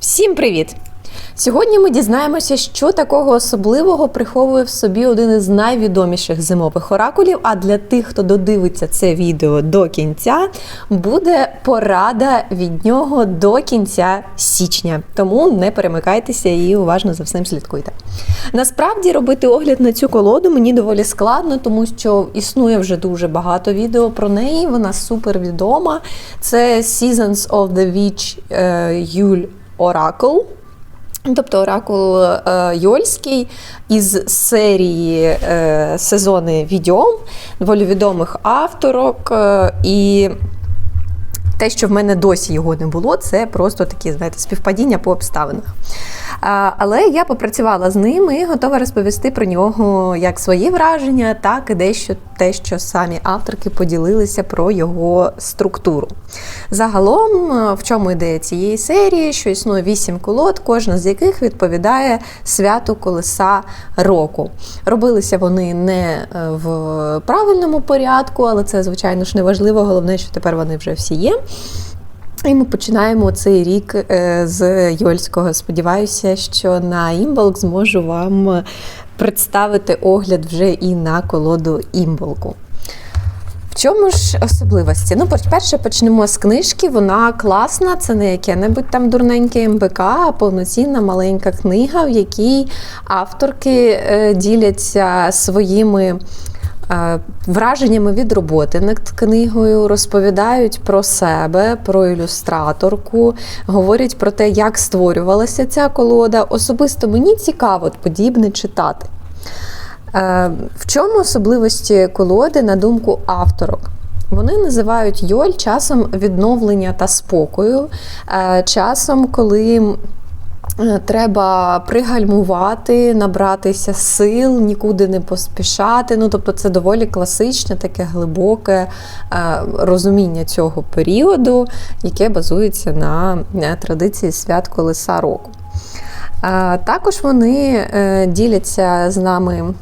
Всім привіт! Сьогодні ми дізнаємося, що такого особливого приховує в собі один із найвідоміших зимових оракулів. А для тих, хто додивиться це відео до кінця, буде порада від нього до кінця січня. Тому не перемикайтеся і уважно за всім слідкуйте. Насправді робити огляд на цю колоду мені доволі складно, тому що існує вже дуже багато відео про неї. Вона супер відома. Це Seasons of the Witch е, Yule Oracle. Тобто оракул е, Йольський із серії е, сезони відьом, доволі відомих авторок. е, і те, що в мене досі його не було, це просто такі, знаєте, співпадіння по обставинах. Але я попрацювала з ним і готова розповісти про нього як свої враження, так і дещо те, що самі авторки поділилися про його структуру. Загалом, е, в чому ідея цієї серії, що існує вісім колод, кожна з яких відповідає святу колеса року. Робилися вони не е, в правильному порядку, але це, звичайно ж, не важливо. Головне, що тепер вони вже всі є. І ми починаємо цей рік е, з Йольського. Сподіваюся, що на імболк зможу вам представити огляд вже і на колоду імболку. В чому ж особливості? Ну, по-перше, почнемо з книжки. Вона класна, це не яке-небудь там дурненьке МБК, а повноцінна маленька книга, в якій авторки е, діляться своїми. Е, Враженнями від роботи над книгою розповідають про себе, про ілюстраторку, говорять про те, як створювалася ця колода. Особисто мені цікаво подібне читати. Е, В чому особливості колоди, на думку авторок? Вони називають Йоль часом відновлення та спокою, е, часом, коли треба пригальмувати, набратися сил, нікуди не поспішати. Ну, тобто, це доволі класичне, таке глибоке е, розуміння цього періоду, яке базується на е, традиції свят колеса року. Е, Також вони е, діляться з нами е,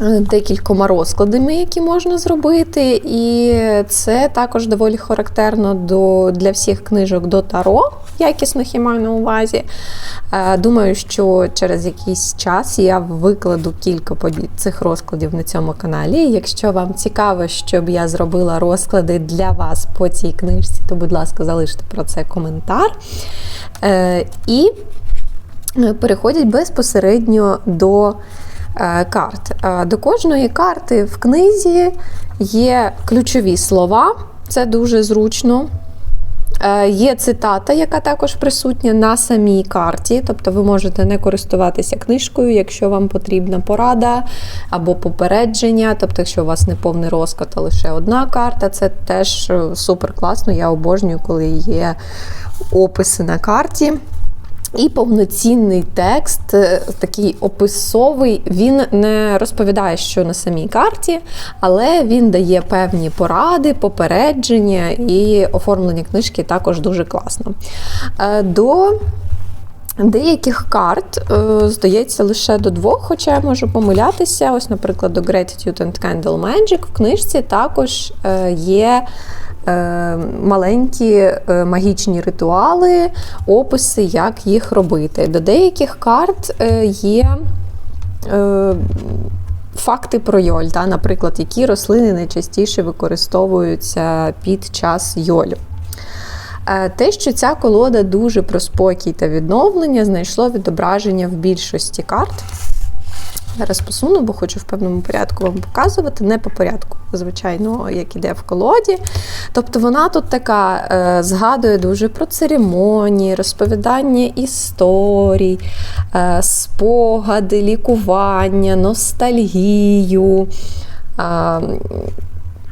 декількома розкладами, які можна зробити, і це також доволі характерно до, для всіх книжок до Таро, якісних я маю на увазі. Е, Думаю, що через якийсь час я викладу кілька цих розкладів на цьому каналі. Якщо вам цікаво, щоб я зробила розклади для вас по цій книжці, то, будь ласка, залиште про це коментар. Е, І е, переходять безпосередньо до е, карт. Е, До кожної карти в книзі є ключові слова, це дуже зручно. Е, Є цитата, яка також присутня на самій карті, тобто ви можете не користуватися книжкою, якщо вам потрібна порада або попередження. Тобто, якщо у вас не повний розклад, а лише одна карта, це теж е, супер класно. Я обожнюю, коли є описи на карті. І повноцінний текст, е, такий описовий, він не розповідає, що на самій карті, але він дає певні поради, попередження і оформлення книжки також дуже класно. Е, До Деяких карт, е, здається, лише до двох, хоча я можу помилятися. Ось, наприклад, до Gratitude and Candle Magic в книжці також є маленькі е, магічні ритуали, описи, як їх робити. До деяких карт е, є. е, Факти про йоль, та, наприклад, які рослини найчастіше використовуються під час йолю. Е, Те, що ця колода дуже про спокій та відновлення, знайшло відображення в більшості карт. Зараз посуну, бо хочу в певному порядку вам показувати. Не по порядку, звичайно, як іде в колоді. Тобто вона тут така е, згадує дуже про церемонії, розповідання історій, е, спогади, лікування, ностальгію. Е,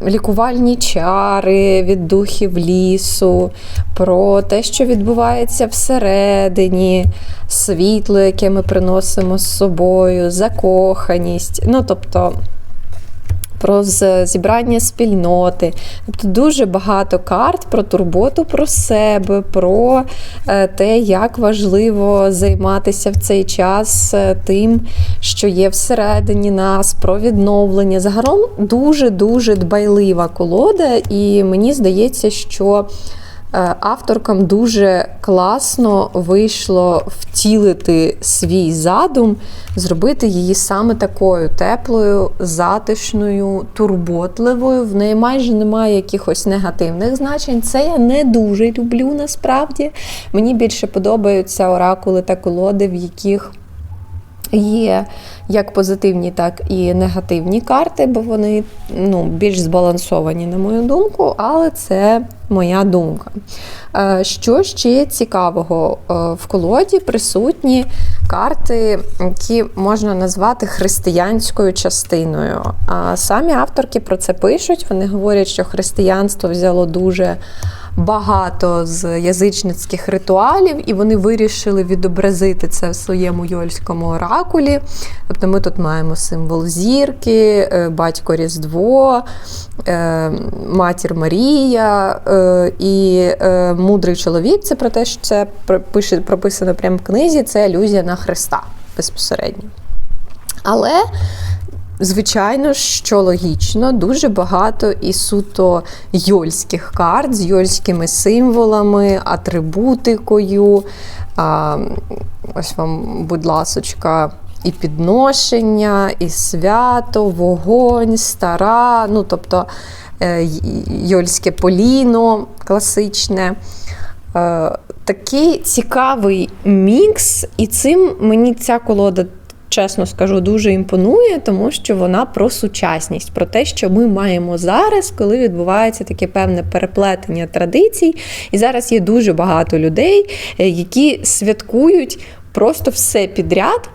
лікувальні чари від духів лісу, про те, що відбувається всередині, світло, яке ми приносимо з собою, закоханість. Ну, тобто. Про зібрання спільноти, тобто дуже багато карт про турботу про себе, про е, те, як важливо займатися в цей час е, тим, що є всередині нас, про відновлення. Загалом дуже-дуже дбайлива колода, і мені здається, що Авторкам дуже класно вийшло втілити свій задум, зробити її саме такою теплою, затишною, турботливою. В неї майже немає якихось негативних значень. Це я не дуже люблю насправді. Мені більше подобаються оракули та колоди, в яких Є як позитивні, так і негативні карти, бо вони ну, більш збалансовані, на мою думку, але це моя думка. Е, що ще цікавого е, в колоді присутні карти, які можна назвати християнською частиною. А самі авторки про це пишуть. Вони говорять, що християнство взяло дуже багато з язичницьких ритуалів, і вони вирішили відобразити це в своєму йольському оракулі. Тобто ми тут маємо символ зірки, е, батько Різдво, е, матір Марія е, і мудрий чоловік. Це про те, що це прописано прямо в книзі, це алюзія на Христа безпосередньо. Але Звичайно, що логічно, дуже багато і суто йольських карт з йольськими символами, атрибутикою. А, Ось вам, будь ласочка, і підношення, і свято, вогонь, стара, ну тобто е, йольське поліно класичне. Е, такий цікавий мікс, і цим мені ця колода чесно скажу, дуже імпонує, тому що вона про сучасність, про те, що ми маємо зараз, коли відбувається таке певне переплетення традицій. І зараз є дуже багато людей, е, які святкують просто все підряд.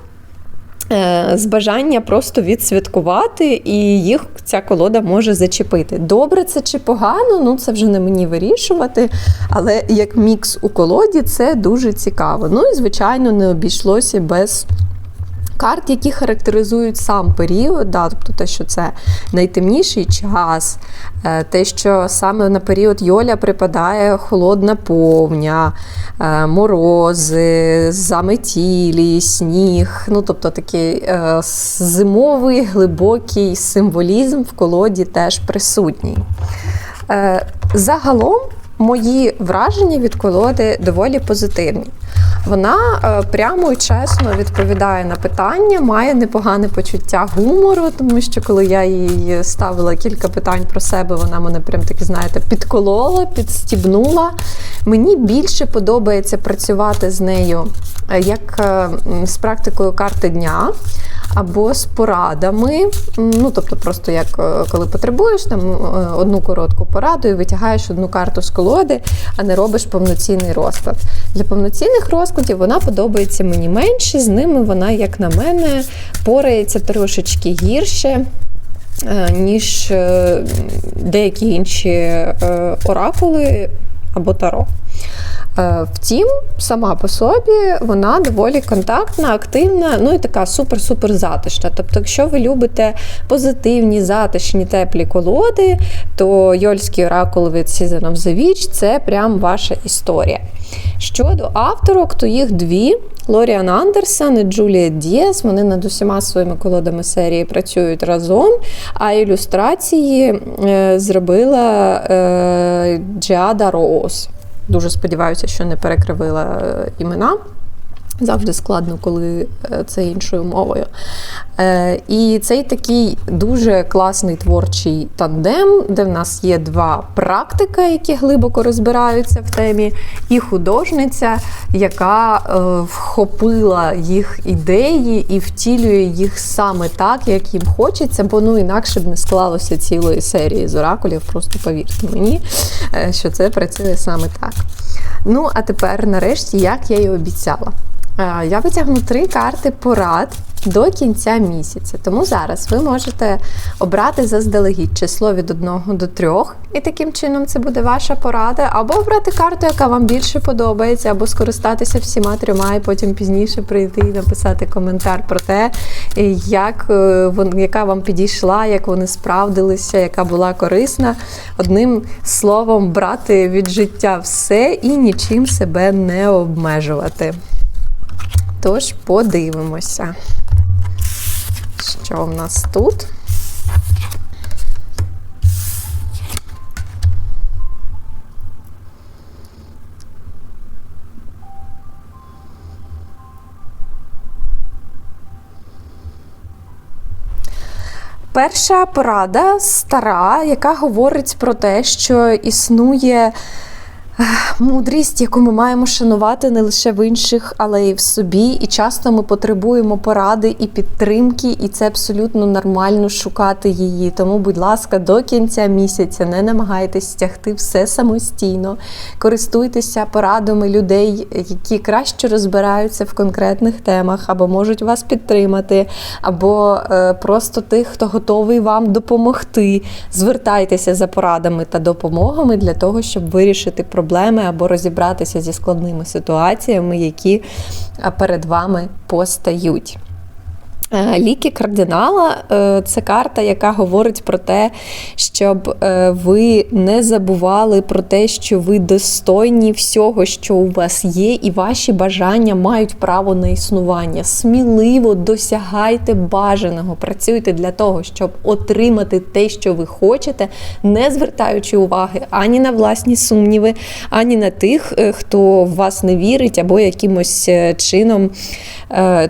Е, з бажання просто відсвяткувати, і їх ця колода може зачепити. Добре це чи погано, ну це вже не мені вирішувати. Але як мікс у колоді це дуже цікаво. Ну і, звичайно, не обійшлося без карт, які характеризують сам період, да, тобто те, що це найтемніший час, е, те, що саме на період Йоля припадає холодна повня, е, морози, заметілі, сніг. Ну, тобто такий е, зимовий глибокий символізм в колоді теж присутній. Загалом мої враження від колоди доволі позитивні. Вона е, прямо і чесно відповідає на питання, має непогане почуття гумору, тому що коли я їй ставила кілька питань про себе, вона мене прям таки, знаєте, підколола, підстібнула. Мені більше подобається працювати з нею е, як е, з практикою карти дня або з порадами. Ну, тобто, просто як коли потребуєш там одну коротку пораду і витягаєш одну карту з колоди, а не робиш повноцінний розклад. Для повноцінних розкладів вона подобається мені менше, з ними вона, як на мене, порається трошечки гірше. Е, ніж е, деякі інші е, оракули або таро. Е, втім, сама по собі вона доволі контактна, активна, ну і така супер-супер затишна. Тобто, якщо ви любите позитивні, затишні, теплі колоди, то Йольський оракул від Season of the Witch – це прям ваша історія. Щодо авторок, то їх дві. Лоріан Андерсон і Джулія Дієс, вони над усіма своїми колодами серії працюють разом, а ілюстрації е, зробила е, Джіада Роуз. Дуже сподіваюся, що не перекривила е, імена. Завжди складно, коли е, це іншою мовою. Е, і цей такий дуже класний творчий тандем, де в нас є два практика, які глибоко розбираються в темі, і художниця, яка е, вхопила їх ідеї і втілює їх саме так, як їм хочеться, бо ну інакше б не склалося цілої серії з оракулів. Просто повірте мені, що це працює саме так. Ну, а тепер, нарешті, як я і обіцяла. Я витягну три карти порад до кінця місяця. Тому зараз ви можете обрати заздалегідь число від 1 до 3, і таким чином це буде ваша порада, або обрати карту, яка вам більше подобається, або скористатися всіма трьома, і потім пізніше прийти і написати коментар про те, як, е, яка вам підійшла, як вони справдилися, яка була корисна. Одним словом, брати від життя все і нічим себе не обмежувати. Тож подивимося, що в нас тут. Перша порада стара, яка говорить про те, що існує мудрість, яку ми маємо шанувати не лише в інших, але й в собі. І часто ми потребуємо поради і підтримки, і це абсолютно нормально шукати її. Тому, будь ласка, до кінця місяця не намагайтесь стягти все самостійно. Користуйтеся порадами людей, які краще розбираються в конкретних темах, або можуть вас підтримати, або е, просто тих, хто готовий вам допомогти. Звертайтеся за порадами та допомогами для того, щоб вирішити проблеми або розібратися зі складними ситуаціями, які перед вами постають. Е, Ліки кардинала е, це карта, яка говорить про те, щоб е, ви не забували про те, що ви достойні всього, що у вас є, і ваші бажання мають право на існування. Сміливо досягайте бажаного, працюйте для того, щоб отримати те, що ви хочете, не звертаючи уваги ані на власні сумніви, ані на тих, хто в вас не вірить або якимось чином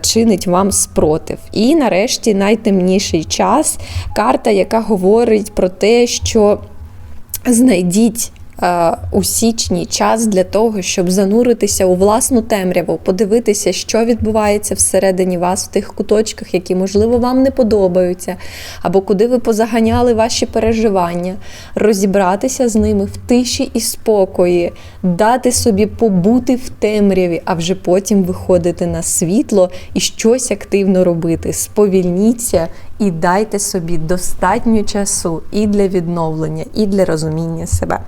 чинить вам спротив. І нарешті найтемніший час карта, яка говорить про те, що знайдіть. Е, У січні час для того, щоб зануритися у власну темряву, подивитися, що відбувається всередині вас в тих куточках, які, можливо, вам не подобаються, або куди ви позаганяли ваші переживання, розібратися з ними в тиші і спокої, дати собі побути в темряві, а вже потім виходити на світло і щось активно робити. Сповільніться і дайте собі достатньо часу і для відновлення, і для розуміння себе.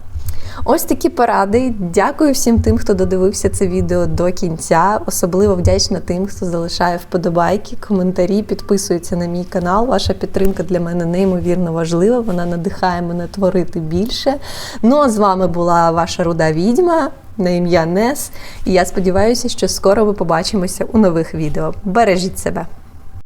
Ось такі поради. Дякую всім тим, хто додивився це відео до кінця. Особливо вдячна тим, хто залишає вподобайки, коментарі, підписується на мій канал. Ваша підтримка для мене неймовірно важлива. Вона надихає мене творити більше. Ну а з вами була ваша руда відьма на ім'я Нес. І я сподіваюся, що скоро ми побачимося у нових відео. Бережіть себе!